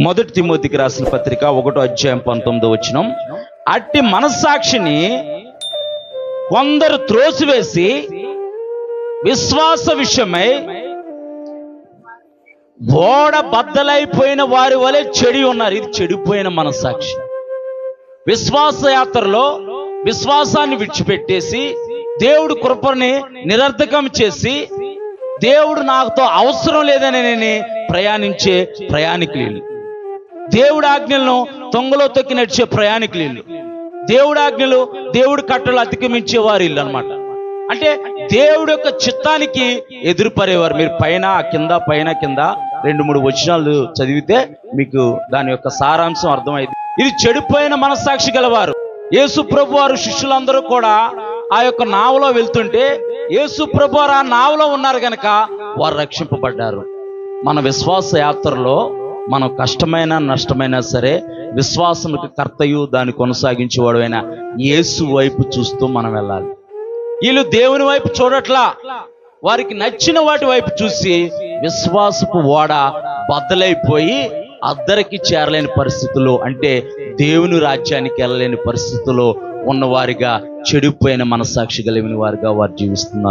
మొదటి తిమోతికి రాసిన పత్రిక ఒకటో అధ్యాయం పంతొమ్మిదో వచ్చినం అట్టి మనస్సాక్షిని కొందరు త్రోసివేసి విశ్వాస విషయమై ఓడ బద్దలైపోయిన వారి వలె చెడి ఉన్నారు. ఇది చెడిపోయిన మనస్సాక్షి. విశ్వాస యాత్రలో విశ్వాసాన్ని విడిచిపెట్టేసి దేవుడు కృపని నిరర్ధకం చేసి దేవుడు నాకుతో అవసరం లేదని నేను ప్రయాణించే ప్రయాణికులు దేవుడి ఆజ్ఞలను తొంగలో తొక్కి నడిచే ప్రయాణికులు ఇల్లు దేవుడి ఆజ్ఞలు దేవుడి కట్టలు అతిక్రమించే వారు ఇల్లు అనమాట అంటే దేవుడి యొక్క చిత్తానికి ఎదురుపడేవారు. మీరు పైన కింద పైన కింద రెండు మూడు వచనాలు చదివితే మీకు దాని యొక్క సారాంశం అర్థమైంది. ఇది చెడిపోయిన మనస్సాక్షి గలవారు. యేసు ప్రభు వారు శిష్యులందరూ కూడా ఆ యొక్క నావలో వెళ్తుంటే యేసు ప్రభు వారు ఆ నావలో ఉన్నారు కనుక వారు రక్షింపబడ్డారు. మన విశ్వాస యాత్రలో మనం కష్టమైన నష్టమైనా సరే విశ్వాసముకి కర్తయు దాన్ని కొనసాగించేవాడు యేసు వైపు చూస్తూ మనం వెళ్ళాలి. వీళ్ళు దేవుని వైపు చూడట్లా. వారికి నచ్చిన వాటి వైపు చూసి విశ్వాసపు ఓడ బద్దలైపోయి అద్దరికి చేరలేని పరిస్థితుల్లో అంటే దేవుని రాజ్యానికి వెళ్ళలేని పరిస్థితుల్లో ఉన్నవారిగా చెడిపోయిన మనసాక్షి కలిగిన వారిగా వారు జీవిస్తున్నారు.